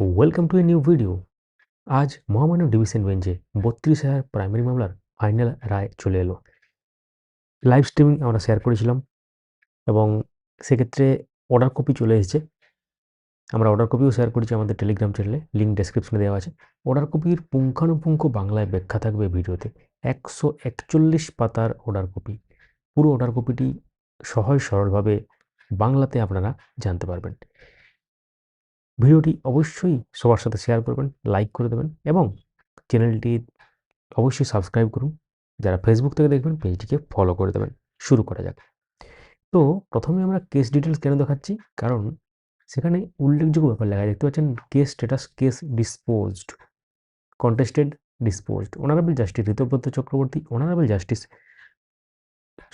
Welcome to a new video আজ মহামান্য division বেঞ্চে বত্রিশ হাজার প্রাইমারি মামলার ফাইনাল রায় চলে এলো। লাইভ স্ট্রিমিং আমরা শেয়ার করেছিলাম এবং সেক্ষেত্রে অর্ডার কপি চলে এসেছে। আমরা অর্ডার কপিও শেয়ার করেছি আমাদের টেলিগ্রাম চ্যানেলে লিঙ্ক ডেসক্রিপশনে দেওয়া আছে। অর্ডার কপির পুঙ্খানুপুঙ্খ বাংলায় ব্যাখ্যা থাকবে ভিডিওতে। একশো একচল্লিশ পাতার অর্ডার কপি পুরো অর্ডার কপিটি সহজ সরলভাবে বাংলাতে আপনারা জানতে পারবেন। ভিডিওটি অবশ্যই সবার সাথে শেয়ার করবেন লাইক করে দেবেন এবং চ্যানেলটি অবশ্যই সাবস্ক্রাইব করুন। যারা ফেসবুক থেকে দেখবেন পেজটিকে ফলো করে দেবেন। শুরু করা যাক। তো প্রথমে আমরা কেস ডিটেলস কেন দেখাচ্ছি? কারণ সেখানে উল্লেখযোগ্য ব্যাপার লেখা দেখতে পাচ্ছেন case status case disposed contested disposed honourable justice Ritabrata Chakraborty honourable justice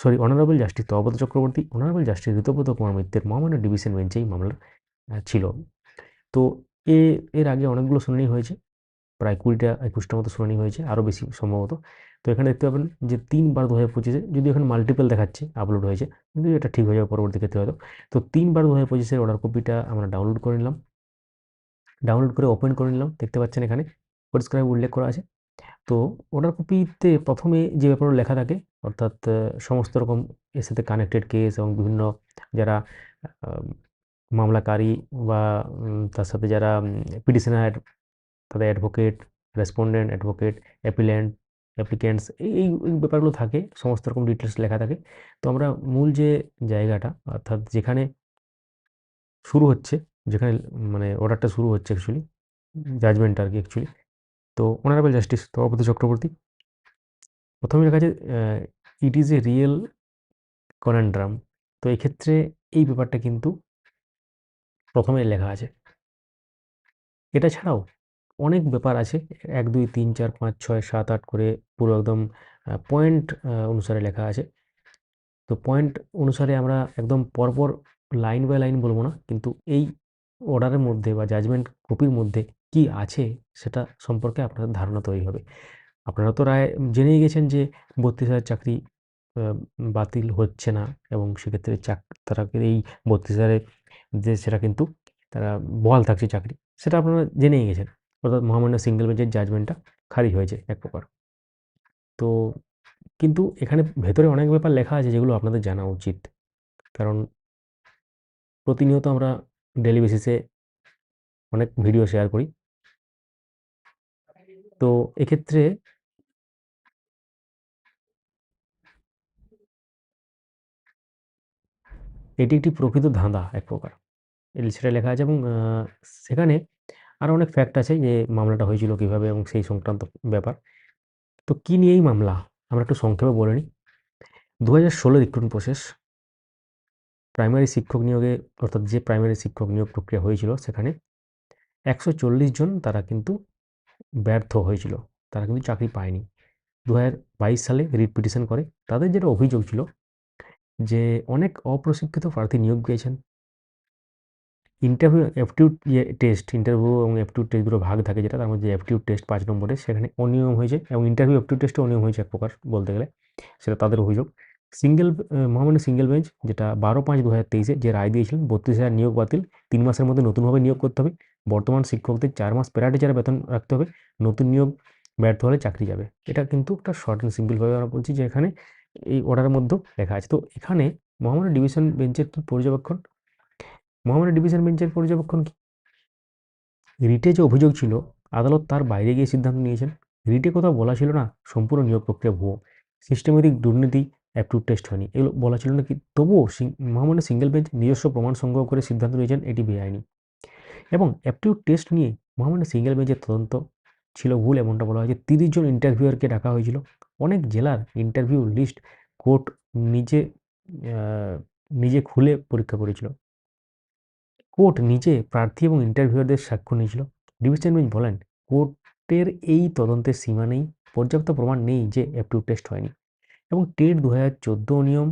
sorry honourable justice তহব্রত Chakraborty honourable justice Ritabrata Kumar মিত্রের, মহামান্য ডিভিশন বেঞ্চে এই মামলা ছিল। তো এ, এর আগে অনেকগুলো শুনানি হয়েছে। প্রায় কুড়িটা একুশটা মতো শুনানি হয়েছে, আরও বেশি সম্ভবত। তো এখানে দেখতে পাবেন যে তিনবার দু হাজার পঁচিশে যদি এখানে মাল্টিপল দেখাচ্ছে আপলোড হয়েছে, কিন্তু এটা ঠিক হয়ে যাবে পরবর্তী ক্ষেত্রে হয়তো। তো তিনবার দু হাজার পঁচিশের অর্ডার কপিটা আমরা ডাউনলোড করে নিলাম। ডাউনলোড করে ওপেন করে নিলাম, দেখতে পাচ্ছেন এখানে, পরিষ্কারভাবে উল্লেখ করা আছে। তো অর্ডার কপিতে প্রথমে যে ব্যাপারগুলো লেখা থাকে, অর্থাৎ সমস্ত রকম এর সাথে কানেক্টেড কেস এবং বিভিন্ন যারা মামলাকারী বা তার সাথে যারা পিটিশনার, তাদের advocate respondent advocate appellant applicants এই ব্যাপারগুলো থাকে, সমস্ত রকম ডিটেলস লেখা থাকে। তো আমরা মূল যে জায়গাটা, অর্থাৎ যেখানে শুরু হচ্ছে, যেখানে মানে অর্ডারটা শুরু হচ্ছে অ্যাকচুয়ালি জাজমেন্ট আর কি অ্যাকচুয়ালি তো অনারেবল জাস্টিস তবাপতি চক্রবর্তী। প্রথমে লেখা আছে ইট ইজ এ রিয়েল কনান্ড্রাম তো এক্ষেত্রে এই ব্যাপারটা কিন্তু প্রথমে লেখা আছে। এটা ছাড়াও অনেক ব্যাপার আছে, এক, দুই, তিন, চার, পাঁচ, ছয়, সাত, আট করে পুরো একদম পয়েন্ট অনুসারে লেখা আছে। তো পয়েন্ট অনুসারে আমরা একদম পরপর লাইন বাই লাইন বলব না, কিন্তু এই অর্ডারের মধ্যে বা জাজমেন্ট কপির মধ্যে কি আছে সেটা সম্পর্কে আপনাদের ধারণা তৈরি হবে। আপনারা তো রায় জেনেই গেছেন যে বত্রিশ হাজার চাকরি বাতিল হচ্ছে না এবং সেক্ষেত্রে চাক, তারা এই বত্রিশ হাজারে যে সেটা কিন্তু তারা বহাল থাকছে চাকরি, সেটা আপনারা জেনেই গেছেন। অর্থাৎ মহামান্য সিঙ্গেল বেঞ্চের জাজমেন্টটা খারিজ হয়েছে এক প্রকার। তো কিন্তু এখানে ভেতরে অনেক ব্যাপার লেখা আছে যেগুলো আপনাদের জানা উচিত। কারণ প্রতিনিয়ত আমরা ডেলি বেসিসে অনেক ভিডিও শেয়ার করি। তো এক্ষেত্রে এটি একটি প্রকৃত ধাঁধা এক প্রকার। সেটা লেখা আছে এবং সেখানে আরও অনেক ফ্যাক্ট আছে যে মামলাটা হয়েছিল কীভাবে এবং সেই সংক্রান্ত ব্যাপার। তো কী নিয়ে এই মামলা? আমরা একটু সংক্ষেপে বলে নিই। দু হাজার ষোলো রিক্রুটমেন্ট প্রসেস প্রাইমারি শিক্ষক নিয়োগে, অর্থাৎ যে প্রাইমারি শিক্ষক নিয়োগ প্রক্রিয়া হয়েছিল সেখানে একশো চল্লিশ জন তারা কিন্তু ব্যর্থ হয়েছিল। তারা কিন্তু চাকরি পায়নি। দু হাজার বাইশ সালে রিট করে। তাদের যেটা অভিযোগ ছিল যে অনেক অপ্রশিক্ষিত প্রার্থী নিয়োগ পেয়েছেন। ইন্টারভিউ অ্যাপটিউড যে টেস্ট ইন্টারভিউ এবং অ্যাপটিউড টেস্ট দুটো ভাগ থাকে যেটা, তার মধ্যে অ্যাপটিউড টেস্ট পাঁচ নম্বরে, সেখানে অনিয়ম হয়েছে এবং ইন্টারভিউ অ্যাপটিউড টেস্টে অনিয়ম হয়েছে এক প্রকার বলতে গেলে, সেটা তাদের অভিযোগ। সিঙ্গেল মহামান্য সিঙ্গেল বেঞ্চ যেটা বারো পাঁচ দু হাজার তেইশে যে রায় দিয়েছিলেন, বত্রিশ হাজার নিয়োগ বাতিল, তিন মাসের মধ্যে নতুনভাবে নিয়োগ করতে হবে, বর্তমান শিক্ষকদের চার মাস প্যারাটে যারা বেতন রাখতে হবে, নতুন নিয়োগ ব্যর্থ হলে চাকরি যাবে। এটা কিন্তু একটা শর্ট অ্যান্ড সিম্পলভাবে আমরা বলছি যে এখানে এই অর্ডারের মধ্যেও লেখা আছে। তো এখানে মহামান্য ডিভিশন বেঞ্চের কি পর্যবেক্ষণ? মহামান্য ডিভিশন বেঞ্চের পর্যবেক্ষণ কি? রিটে যে অভিযোগ ছিল, আদালত তার বাইরে গিয়ে সিদ্ধান্ত নিয়েছেন। রিটে কোথাও বলা ছিল না, সম্পূর্ণ নিয়োগ প্রক্রিয়া ভুয়ো। সিস্টেমেটিক দুর্নীতি অ্যাপটুড টেস্ট হয়নি। এগুলো বলা ছিল না কি তবুও মহামান্য সিঙ্গেল বেঞ্চ নিজস্ব প্রমাণ সংগ্রহ করে সিদ্ধান্ত নিয়েছেন, এটি বেআইনি। এবং অ্যাপটিউড টেস্ট নিয়ে মহামান্য সিঙ্গেল বেঞ্চের তদন্ত ছিল ভুল এমনটা বলা হয়েছে তিরিশ জন ইন্টারভিউয়ারকে ডাকা হয়েছিল। অনেক জেলার ইন্টারভিউ লিস্ট কোর্ট নিজে নিজে খুলে পরীক্ষা করেছিল। কোর্ট নিজে প্রার্থী এবং ইন্টারভিউয়ারদের সাক্ষ্য নিয়েছিল। ডিভিশন বেঞ্চ বলেন, কোর্টের এই তদন্তের সীমা নেই, পর্যাপ্ত প্রমাণ নেই যে অ্যাপটিউড টেস্ট হয়নি। এবং টেট দু হাজার চোদ্দ নিয়ম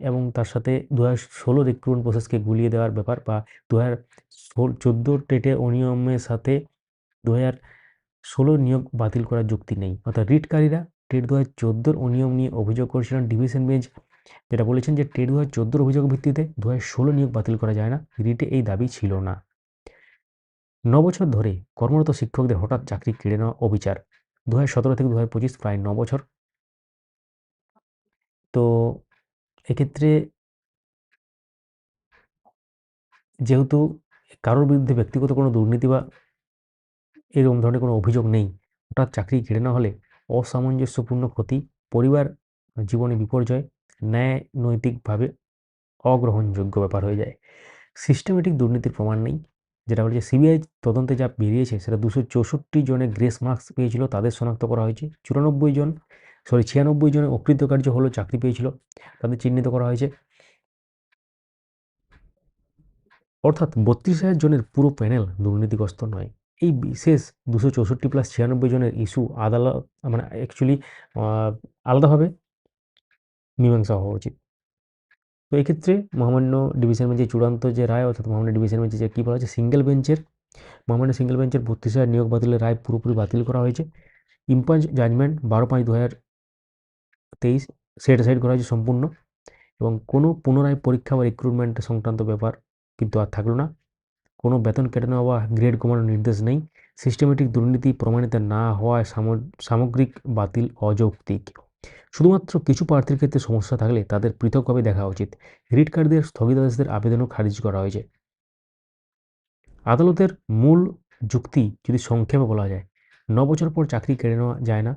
এবং তার সাথে দু হাজার ষোলো রিক্রুটমেন্ট প্রসেসকে গুলিয়ে দেওয়ার ব্যাপার বা দু হাজার চোদ্দ টেটে অনিয়মের সাথে দু হাজার ষোলো নিয়োগ বাতিল করার যুক্তি নেই। অর্থাৎ রিটকারীরা টেট দু হাজার চোদ্দোর অনিয়ম নিয়ে অভিযোগ করেছিলেন ডিভিশন বেঞ্চ যেটা বলেছেন যে টেট দু হাজার চোদ্দোর অভিযোগের ভিত্তিতে দু হাজার ষোলো নিয়োগ বাতিল করা যায় না, রিটে এই দাবি ছিল না। ন বছর ধরে কর্মরত শিক্ষকদের হঠাৎ চাকরি কেড়ে নেওয়া অবিচার। দু হাজার সতেরো থেকে দু হাজার পঁচিশ প্রায় ন বছর। তো এক্ষেত্রে যেহেতু কারোর বিরুদ্ধে ব্যক্তিগত কোনো দুর্নীতি বা এরকম ধরনের কোনো অভিযোগ নেই, হঠাৎ চাকরি কেড়ে না হলে অসামঞ্জস্যপূর্ণ ক্ষতি, পরিবার জীবনে বিপর্যয় ন্যায় নৈতিকভাবে অগ্রহণযোগ্য ব্যাপার হয়ে যায়। সিস্টেমেটিক দুর্নীতির প্রমাণ নেই। যেটা হচ্ছে সিবিআই তদন্তে যা বেরিয়েছে সেটা দুশো চৌষট্টি জনের গ্রেস মার্কস পেয়েছিল, তাদের শনাক্ত করা হয়েছে। চুরানব্বই জন সরি ছিয়ানব্বই জনের অকৃতকার্য হলো চাকরি পেয়েছিল, তাদের চিহ্নিত করা হয়েছে। অর্থাৎ বত্রিশ হাজার জনের পুরো প্যানেল দুর্নীতিগ্রস্ত নয়। এই বিশেষ দুশো চৌষট্টি প্লাস ছিয়ানব্বই জনের ইস্যু আদালত মানে অ্যাকচুয়ালি আলাদাভাবে মীমাংসা হওয়া উচিত। তো এক্ষেত্রে মহামান্য ডিভিশন বেঞ্চের চূড়ান্ত যে রায়, অর্থাৎ মহামান্য ডিভিশন বেঞ্চে যে কী বলা হয়েছে সিঙ্গেল বেঞ্চের মহামান্য সিঙ্গেল বেঞ্চের বত্রিশ হাজার নিয়োগ বাতিলের রায় পুরোপুরি বাতিল করা হয়েছে। ইম্পাঞ্চ জাজমেন্ট বারো পাঁচ দু হাজার তেইশ সেট সাইড করা হয়েছে সম্পূর্ণ এবং কোনো পুনরায় পরীক্ষা বা রিক্রুটমেন্ট সংক্রান্ত ব্যাপার কিন্তু আর থাকল না। কোনো বেতন কেটে নেওয়া বা গ্রেড কমানোর নির্দেশ নেই। সিস্টেমেটিক দুর্নীতি প্রমাণিত না হওয়ায় সামগ্রিক বাতিল অযৌক্তিক। শুধুমাত্র কিছু প্রার্থীর ক্ষেত্রে সমস্যা থাকলে তাদের পৃথকভাবে দেখা উচিত। রিট কার্ডদের স্থগিতাদেশের আবেদনও খারিজ করা হয়েছে। আদালতের মূল যুক্তি যদি সংক্ষেপে বলা যায় ন বছর পর চাকরি কেড়ে নেওয়া যায় না।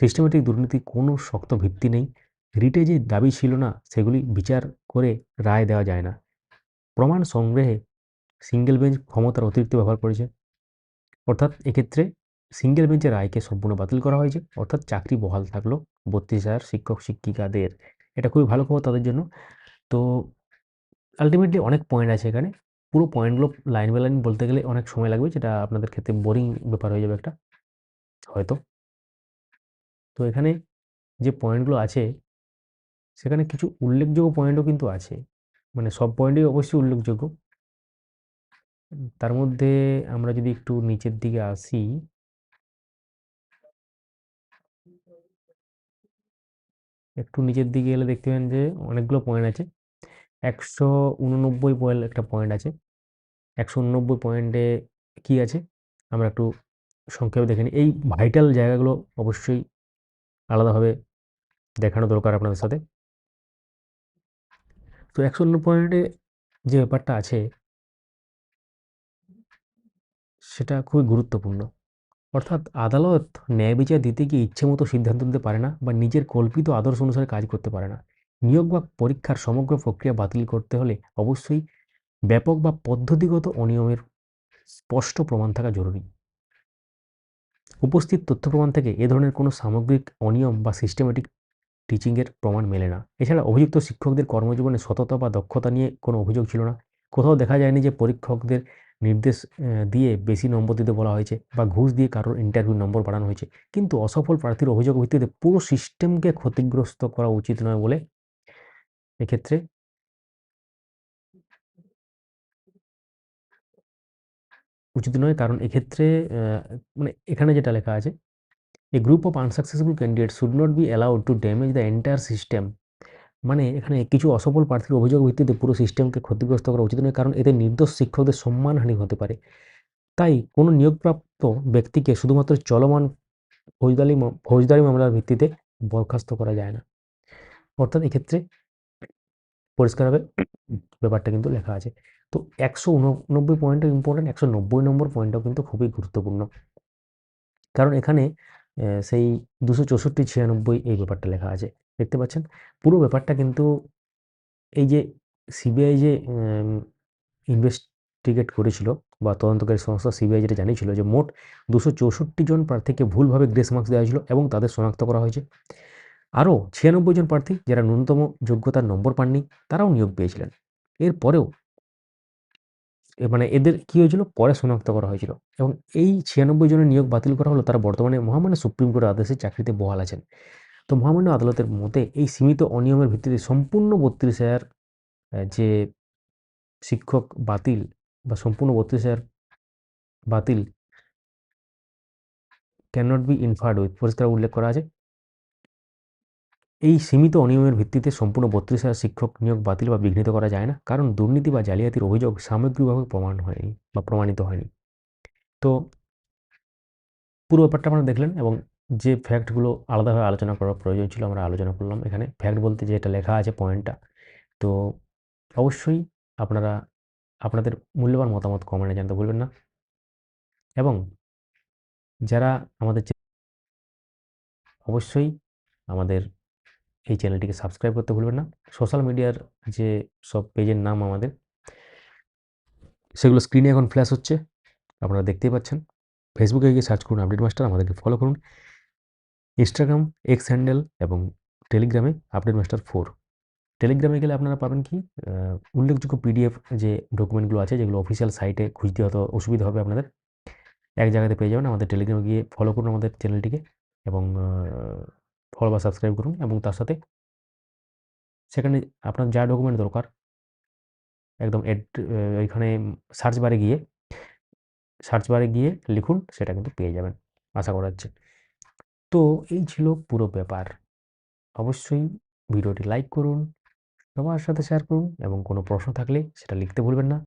সিস্টেমেটিক দুর্নীতি কোনো শক্ত ভিত্তি নেই। রিটে যে দাবি ছিল না, সেগুলি বিচার করে রায় দেওয়া যায় না। প্রমাণ সংগ্রহে সিঙ্গেল বেঞ্চ ক্ষমতার অতিরিক্ত ব্যবহার করেছে। অর্থাৎ এক্ষেত্রে সিঙ্গেল বেঞ্চের রায়কে সম্পূর্ণ বাতিল করা হয়েছে। অর্থাৎ চাকরি বহাল থাকল বত্রিশ হাজার শিক্ষক, শিক্ষিকাদের। এটা খুবই ভালো খবর তাদের জন্য। তো আলটিমেটলি অনেক পয়েন্ট আছে এখানে। পুরো পয়েন্টগুলো লাইন বাই লাইন বলতে গেলে অনেক সময় লাগবে, যেটা আপনাদের ক্ষেত্রে বোরিং ব্যাপার হয়ে যাবে একটা, হয়তো। তো এখানে যে পয়েন্টগুলো আছে, সেখানে কিছু উল্লেখযোগ্য পয়েন্টও কিন্তু আছে। মানে সব পয়েন্টই অবশ্যই উল্লেখযোগ্য। তার মধ্যে আমরা যদি একটু নিচের দিকে আসি একটু নিচের দিকে এলে দেখতে পাবেন যে অনেকগুলো পয়েন্ট আছে। একশো উননব্বই পয়েন্ট একটা পয়েন্ট আছে। একশো উননব্বই পয়েন্টে কি আছে? আমরা একটু সংক্ষেপে দেখে নিই। এই ভাইটাল জায়গাগুলো অবশ্যই আলাদাভাবে দেখানো দরকার আপনাদের সাথে। তো একশো উন্ন পয়েন্টে যে ব্যাপারটা আছে, সেটা খুবই গুরুত্বপূর্ণ। অর্থাৎ আদালত ন্যায় বিচার দিতে গিয়ে ইচ্ছে মতো সিদ্ধান্ত দিতে পারে না বা নিজের কল্পিত আদর্শ অনুসারে কাজ করতে পারে না। নিয়োগ বা পরীক্ষার সমগ্র প্রক্রিয়া বাতিল করতে হলে অবশ্যই ব্যাপক বা পদ্ধতিগত অনিয়মের স্পষ্ট প্রমাণ থাকা জরুরি। উপস্থিত তথ্য প্রমাণ থেকে এ ধরনের কোনো সামগ্রিক অনিয়ম বা সিস্টেমেটিক টিচিংয়ের প্রমাণ মেলে না। এছাড়া অভিযুক্ত শিক্ষকদের কর্মজীবনে সততা বা দক্ষতা নিয়ে কোনো অভিযোগ ছিল না। কোথাও দেখা যায়নি যে পরীক্ষকদের নির্দেশ দিয়ে বেশি নম্বর দিতে বলা হয়েছে বা ঘুষ দিয়ে কারোর ইন্টারভিউ নম্বর বাড়ানো হয়েছে। কিন্তু অসফল প্রার্থীর অভিযোগ ভিত্তিতে পুরো সিস্টেমকে ক্ষতিগ্রস্ত করা উচিত নয় বলে এক্ষেত্রে উচিত নয়। কারণ এক্ষেত্রে মানে এখানে যেটা লেখা আছে a group of unsuccessful candidate should not be allowed to damage the entire system মানে এখানে কিছু অসফল প্রার্থীর অভিযোগ ভিত্তিতে পুরো সিস্টেমকে ক্ষতিগ্রস্ত করা উচিত নয়, কারণ এতে নির্দোষ শিক্ষকদের সম্মানহানি হতে পারে। তাই কোনো নিয়োগপ্রাপ্ত ব্যক্তিকে শুধুমাত্র চলমান ফৌজদারি ফৌজদারি মামলার ভিত্তিতে বরখাস্ত করা যায় না। অর্থাৎ এক্ষেত্রে পরিষ্কারভাবে ব্যাপারটা কিন্তু লেখা আছে। তো একশো উননব্বই পয়েন্টও ইম্পর্টেন্ট একশো নব্বই নম্বর পয়েন্টটাও কিন্তু খুবই গুরুত্বপূর্ণ। কারণ এখানে সেই দুশো চৌষট্টি ছিয়ানব্বই এই ব্যাপারটা লেখা আছে। দেখতে পাচ্ছেন? পুরো ব্যাপারটা কিন্তু এই যে সিবিআই যে ইনভেস্টিগেট করেছিল বা তদন্তকারী সংস্থা সিবিআই যেটা জানিয়েছিল যে মোট দুশো চৌষট্টি জন প্রার্থীকে ভুলভাবে গ্রেস মার্কস দেওয়া হয়েছিল এবং তাদের শনাক্ত করা হয়েছে। আরও ছিয়ানব্বই জন প্রার্থী যারা ন্যূনতম যোগ্যতার নম্বর পাননি, তারাও নিয়োগ পেয়েছিলেন। এরপরেও মানে এদের কী হয়েছিল? পরে শনাক্ত করা হয়েছিল এবং এই ছিয়ানব্বই জনের নিয়োগ বাতিল করা হলো তারা বর্তমানে মহামান্য সুপ্রিম কোর্টের আদেশে চাকরিতে বহাল আছেন। তো মহামান্য আদালতের মতে এই সীমিত অনিয়মের ভিত্তিতে সম্পূর্ণ বত্রিশ হাজার যে শিক্ষক বাতিল বা সম্পূর্ণ বত্রিশ হাজার বাতিল can not be inferred with পরিষ্কার উল্লেখ করা আছে। এই সীমিত অনিয়মের ভিত্তিতে সম্পূর্ণ বত্রিশ হাজার শিক্ষক নিয়োগ বাতিল বা বিঘ্নিত করা যায় না, কারণ দুর্নীতি বা জালিয়াতির অভিযোগ সামগ্রিকভাবে প্রমাণ হয়নি বা প্রমাণিত হয়নি। তো পুরো ব্যাপারটা আপনারা দেখলেন এবং যে ফ্যাক্টগুলো আলাদাভাবে আলোচনা করার প্রয়োজন ছিল আমরা আলোচনা করলাম এখানে। ফ্যাক্ট বলতে যেটা লেখা আছে পয়েন্টটা তো অবশ্যই আপনারা, আপনাদের মূল্যবান মতামত কমেন্টে জানতে ভুলবেন না। এবং যারা আমাদের অবশ্যই আমাদের এই চ্যানেলটিকে সাবস্ক্রাইব করতে ভুলবেন না। সোশ্যাল মিডিয়ার যে সব পেজের নাম আমাদের, সেগুলো স্ক্রিনে এখন ফ্ল্যাশ হচ্ছে। আপনারা দেখতেই পাচ্ছেন। ফেসবুকে গিয়ে সার্চ করুন আপডেট মাস্টার আমাদেরকে ফলো করুন। ইনস্টাগ্রাম এক্স হ্যান্ডেল এবং টেলিগ্রামে আপডেট মাস্টার ফোর টেলিগ্রামে গেলে আপনারা পাবেন কি উল্লেখযোগ্য পিডিএফ যে ডকুমেন্টগুলো আছে, যেগুলো অফিসিয়াল সাইটে খুঁজতে হয়তো অসুবিধা হবে আপনাদের, এক জায়গাতে পেয়ে যাবেন। আমাদের টেলিগ্রামে গিয়ে ফলো করুন আমাদের চ্যানেলটিকে এবং ফলো বা সাবস্ক্রাইব করুন এবং তার সাথে সেখানে আপনার যা ডকুমেন্ট দরকার, একদম এড ওইখানে সার্চ বারে গিয়ে সার্চ বারে গিয়ে লিখুন, সেটা কিন্তু পেয়ে যাবেন, আশা করা যাচ্ছে। তো এই ছিল পুরো ব্যাপার। অবশ্যই ভিডিওটি লাইক করুন সবার সাথে শেয়ার করুন এবং কোনো প্রশ্ন থাকলে সেটা লিখতে ভুলবেন না।